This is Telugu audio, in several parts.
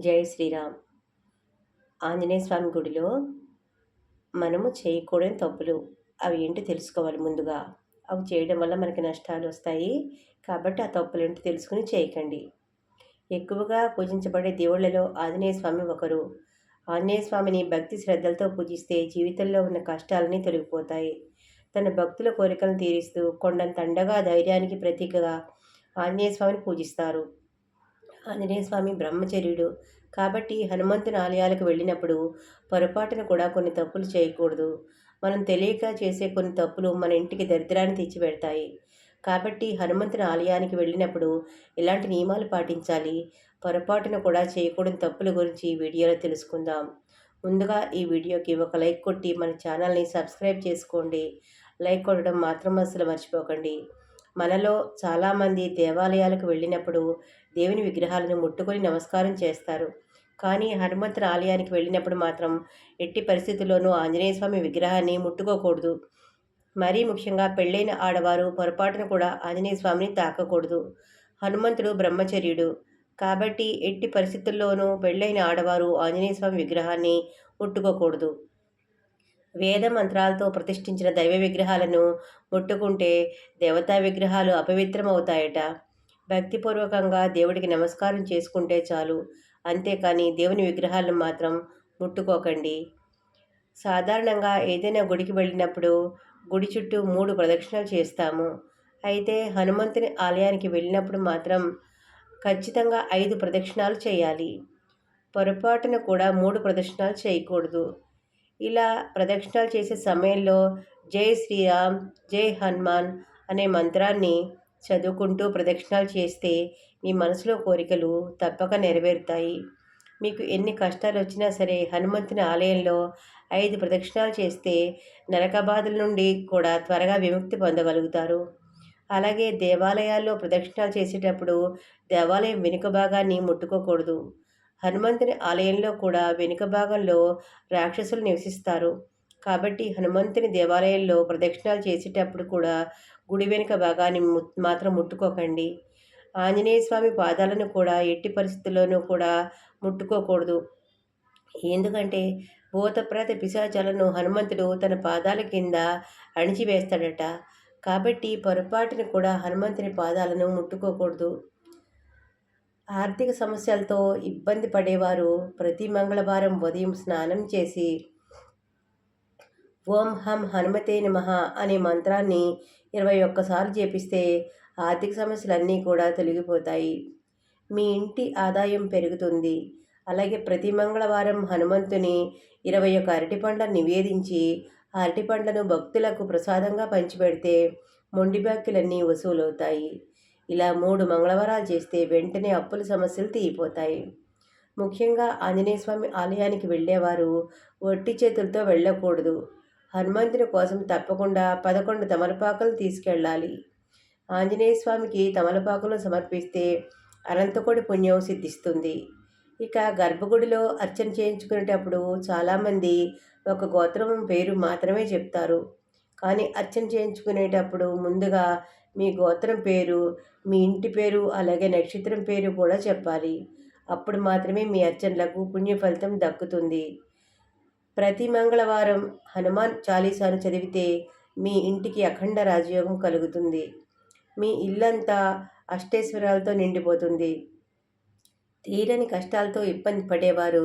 జై శ్రీరామ్. ఆంజనేయ స్వామి గుడిలో మనము చేయకూడని తప్పులు అవి ఏంటి తెలుసుకోవాలి ముందుగా? అవి చేయడం వల్ల మనకి నష్టాలు వస్తాయి. కాబట్టి ఆ తప్పులు ఏంటి తెలుసుకుని చేయకండి. ఎక్కువగా పూజించబడే దేవుళ్ళలో ఆంజనేయ స్వామి ఒకరు. ఆంజనేయ స్వామిని భక్తి శ్రద్ధలతో పూజిస్తే జీవితంలో ఉన్న కష్టాలని తొలగిపోతాయి. తన భక్తుల కోరికలను తీరుస్తూ కొండంత తండగా ధైర్యానికి ప్రతీకగా ఆంజనేయ స్వామిని పూజిస్తారు. ఆంజనేయ స్వామి బ్రహ్మచర్యుడు. కాబట్టి హనుమంతుని ఆలయాలకు వెళ్ళినప్పుడు పొరపాటున కూడా కొన్ని తప్పులు చేయకూడదు. మనం తెలియక చేసే కొన్ని తప్పులు మన ఇంటికి దరిద్రాన్ని తెచ్చిపెడతాయి. కాబట్టి హనుమంతుని ఆలయానికి వెళ్ళినప్పుడు ఇలాంటి నియమాలు పాటించాలి. పొరపాటున కూడా చేయకూడని తప్పుల గురించి ఈ వీడియోలో తెలుసుకుందాం. ముందుగా ఈ వీడియోకి ఒక లైక్ కొట్టి మన ఛానల్ని సబ్స్క్రైబ్ చేసుకోండి. లైక్ కొట్టడం మాత్రం అసలు మర్చిపోకండి. మనలో చాలామంది దేవాలయాలకు వెళ్ళినప్పుడు దేవుని విగ్రహాలను ముట్టుకొని నమస్కారం చేస్తారు. కానీ హనుమంతుడు ఆలయానికి వెళ్ళినప్పుడు మాత్రం ఎట్టి పరిస్థితుల్లోనూ ఆంజనేయ స్వామి విగ్రహాన్ని ముట్టుకోకూడదు. మరీ ముఖ్యంగా పెళ్ళైన ఆడవారు పొరపాటును కూడా ఆంజనేయ స్వామిని తాకకూడదు. హనుమంతుడు బ్రహ్మచర్యుడు. కాబట్టి ఎట్టి పరిస్థితుల్లోనూ పెళ్ళైన ఆడవారు ఆంజనేయ స్వామి విగ్రహాన్ని ముట్టుకోకూడదు. వేద మంత్రాలతో ప్రతిష్ఠించిన దైవ విగ్రహాలను ముట్టుకుంటే దేవతా విగ్రహాలు అపవిత్రమవుతాయట. భక్తిపూర్వకంగా దేవుడికి నమస్కారం చేసుకుంటే చాలు. అంతేకాని దేవుని విగ్రహాలను మాత్రం ముట్టుకోకండి. సాధారణంగా ఏదైనా గుడికి వెళ్ళినప్పుడు గుడి చుట్టూ మూడు ప్రదక్షిణలు చేస్తాము. అయితే హనుమంతుని ఆలయానికి వెళ్ళినప్పుడు మాత్రం ఖచ్చితంగా ఐదు ప్రదక్షిణాలు చేయాలి. పొరపాటున కూడా మూడు ప్రదక్షిణాలు చేయకూడదు. ఇలా ప్రదక్షిణాలు చేసే సమయంలో జై శ్రీరామ్ జై హనుమాన్ అనే మంత్రాన్ని చదువుకుంటూ ప్రదక్షిణాలు చేస్తే మీ మనసులో కోరికలు తప్పక నెరవేరుతాయి. మీకు ఎన్ని కష్టాలు వచ్చినా సరే హనుమంతుని ఆలయంలో ఐదు ప్రదక్షిణాలు చేస్తే నరక బాధల నుండి కూడా త్వరగా విముక్తి పొందగలుగుతారు. అలాగే దేవాలయాల్లో ప్రదక్షిణాలు చేసేటప్పుడు దేవాలయం వెనుక భాగాన్ని ముట్టుకోకూడదు. హనుమంతుని ఆలయంలో కూడా వెనుక భాగంలో రాక్షసులు నివసిస్తారు. కాబట్టి హనుమంతుని దేవాలయంలో ప్రదక్షిణాలు చేసేటప్పుడు కూడా గుడి వెనుక భాగాన్ని మాత్రం ముట్టుకోకండి. ఆంజనేయ స్వామి పాదాలను కూడా ఎట్టి పరిస్థితుల్లోనూ కూడా ముట్టుకోకూడదు. ఎందుకంటే భూతప్రేత పిశాచాలను హనుమంతుడు తన పాదాల కింద అణిచివేస్తాడట. కాబట్టి పొరపాటును కూడా హనుమంతుని పాదాలను ముట్టుకోకూడదు. ఆర్థిక సమస్యలతో ఇబ్బంది పడేవారు ప్రతి మంగళవారం ఉదయం స్నానం చేసి ఓం హం హనుమతే నమః అనే మంత్రాన్ని ఇరవై ఒక్కసార్లు చేపిస్తే ఆర్థిక సమస్యలన్నీ కూడా తొలగిపోతాయి. మీ ఇంటి ఆదాయం పెరుగుతుంది. అలాగే ప్రతి మంగళవారం హనుమంతుని ఇరవై ఒక అరటిపండ్లను నివేదించి ఆ అరటిపండ్లను భక్తులకు ప్రసాదంగా పంచిపెడితే మొండి బాక్యులన్నీ వసూలవుతాయి. ఇలా మూడు మంగళవారాలు చేస్తే వెంటనే అప్పుల సమస్యలు తీయిపోతాయి ముఖ్యంగా ఆంజనేయ స్వామి ఆలయానికి వెళ్ళేవారు ఒట్టి చేతులతో వెళ్ళకూడదు. హనుమంతుని కోసం తప్పకుండా పదకొండు తమలపాకులు తీసుకెళ్ళాలి. ఆంజనేయ స్వామికి తమలపాకులు సమర్పిస్తే అనంతకోటి పుణ్యం సిద్ధిస్తుంది. ఇక గర్భగుడిలో అర్చన చేయించుకునేటప్పుడు చాలామంది ఒక గోత్రం పేరు మాత్రమే చెప్తారు. కానీ అర్చన చేయించుకునేటప్పుడు ముందుగా మీ గోత్రం పేరు మీ ఇంటి పేరు అలాగే నక్షత్రం పేరు కూడా చెప్పాలి. అప్పుడు మాత్రమే మీ అర్చనలకు పుణ్య ఫలితం దక్కుతుంది. ప్రతి మంగళవారం హనుమాన్ చాలీసాను చదివితే మీ ఇంటికి అఖండ రాజయోగం కలుగుతుంది. మీ ఇల్లంతా అష్టేశ్వరాలతో నిండిపోతుంది. తీరని కష్టాలతో ఇబ్బంది పడేవారు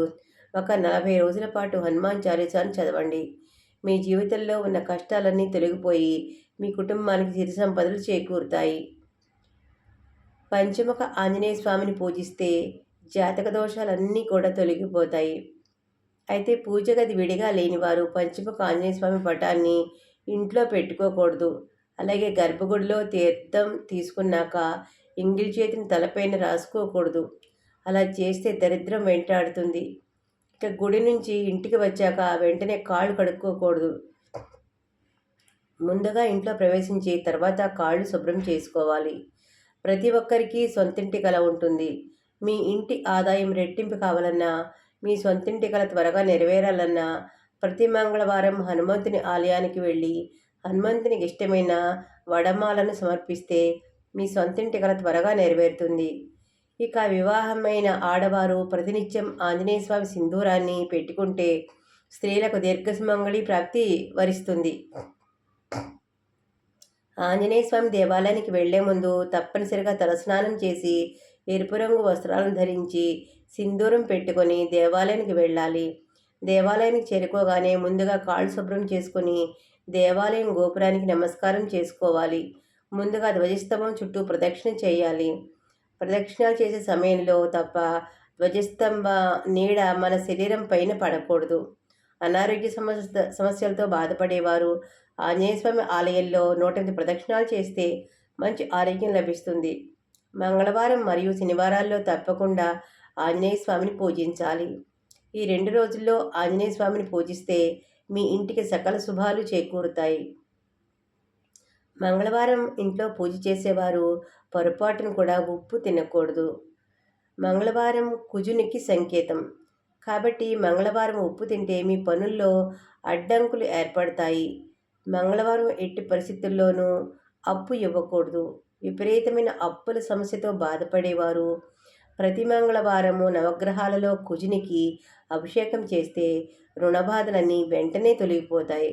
ఒక నలభై రోజుల పాటు హనుమాన్ చాలీసాను చదవండి. మీ జీవితంలో ఉన్న కష్టాలన్నీ తొలగిపోయి మీ కుటుంబానికి సిరి సంపదలు చేకూరుతాయి. పంచముఖ ఆంజనేయ స్వామిని పూజిస్తే జాతక దోషాలన్నీ కూడా తొలగిపోతాయి. అయితే పూజ గది విడిగా లేనివారు పంచముఖ ఆంజనేయ స్వామి పటాన్ని ఇంట్లో పెట్టుకోకూడదు. అలాగే గర్భగుడిలో తీర్థం తీసుకున్నాక ఇంగిలి చేతిని తలపైన రాసుకోకూడదు. అలా చేస్తే దరిద్రం వెంటాడుతుంది. ఇక గుడి నుంచి ఇంటికి వచ్చాక వెంటనే కాళ్ళు కడుక్కోకూడదు. ముందుగా ఇంట్లో ప్రవేశించి తర్వాత కాళ్ళు శుభ్రం చేసుకోవాలి. ప్రతి ఒక్కరికి సొంతింటి కల ఉంటుంది. మీ ఇంటి ఆదాయం రెట్టింపు కావాలన్నా మీ సొంతింటి కల త్వరగా నెరవేరాలన్నా ప్రతి మంగళవారం హనుమంతుని ఆలయానికి వెళ్ళి హనుమంతునికి ఇష్టమైన వడమాలను సమర్పిస్తే మీ సొంతింటి కల త్వరగా నెరవేరుతుంది. ఇక వివాహమైన ఆడవారు ప్రతినిత్యం ఆంజనేయ స్వామి సింధూరాన్ని పెట్టుకుంటే స్త్రీలకు దీర్ఘసుమంగళి ప్రాప్తి వరిస్తుంది. ఆంజనేయ స్వామి దేవాలయానికి వెళ్ళే ముందు తప్పనిసరిగా తలస్నానం చేసి ఎరుపు రంగు వస్త్రాలను ధరించి సింధూరం పెట్టుకొని దేవాలయానికి వెళ్ళాలి. దేవాలయానికి చేరుకోగానే ముందుగా కాళ్ళు శుభ్రం చేసుకొని దేవాలయం గోపురానికి నమస్కారం చేసుకోవాలి. ముందుగా ధ్వజస్తంభం చుట్టూ ప్రదక్షిణ చేయాలి. ప్రదక్షిణాలు చేసే సమయంలో తప్ప ధ్వజస్తంభ నీడ మన శరీరం పైన పడకూడదు. అనారోగ్య సమస్య సమస్యలతో బాధపడేవారు. ఆంజనేయస్వామి ఆలయంలో నూట ప్రదక్షిణాలు చేస్తే మంచి ఆరోగ్యం లభిస్తుంది. మంగళవారం మరియు శనివారాల్లో తప్పకుండా ఆంజనేయ స్వామిని పూజించాలి. ఈ రెండు రోజుల్లో ఆంజనేయ స్వామిని పూజిస్తే మీ ఇంటికి సకల శుభాలు చేకూరుతాయి. మంగళవారం ఇంట్లో పూజ చేసేవారు పొరపాటును కూడా ఉప్పు తినకూడదు. మంగళవారం కుజునికి సంకేతం. కాబట్టి మంగళవారం ఉప్పు తింటే మీ పనుల్లో అడ్డంకులు ఏర్పడతాయి. మంగళవారం ఎట్టి పరిస్థితుల్లోనూ అప్పు ఇవ్వకూడదు. విపరీతమైన అప్పుల సమస్యతో బాధపడేవారు ప్రతి మంగళవారము నవగ్రహాలలో కుజునికి అభిషేకం చేస్తే రుణబాధలన్నీ వెంటనే తొలగిపోతాయి.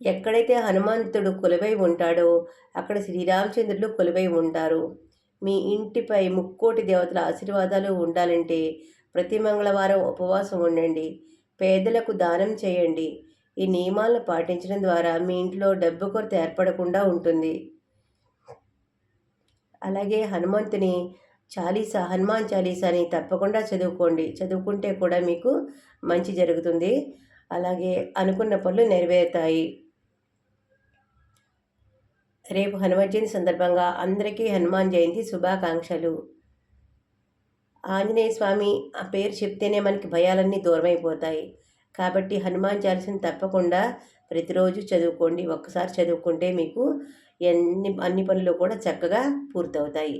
ఎక్కడైతే హనుమంతుడు కొలువై ఉంటాడో అక్కడ శ్రీరామచంద్రుడు కొలువై ఉంటారు. మీ ఇంటిపై ముక్కోటి దేవతల ఆశీర్వాదాలు ఉండాలంటే ప్రతి మంగళవారం ఉపవాసం ఉండండి. పేదలకు దానం చేయండి. ఈ నియమాలను పాటించడం ద్వారా మీ ఇంట్లో డబ్బు కొరత ఏర్పడకుండా ఉంటుంది. అలాగే హనుమంతుని చాలీసా హనుమాన్ చాలీసాని తప్పకుండా చదువుకోండి. చదువుకుంటే కూడా మీకు మంచి జరుగుతుంది. అలాగే అనుకున్న పనులు నెరవేరుతాయి. రేపు హనుమత్ జయంతి సందర్భంగా అందరికీ హనుమాన్ జయంతి శుభాకాంక్షలు. ఆంజనేయ స్వామి ఆ పేరు చెప్తేనే మనకి భయాలన్నీ దూరమైపోతాయి. కాబట్టి హనుమాన్ చాలీసని తప్పకుండా ప్రతిరోజు చదువుకోండి. ఒక్కసారి చదువుకుంటే మీకు ఎన్ని అన్ని పనులు కూడా చక్కగా పూర్తవుతాయి.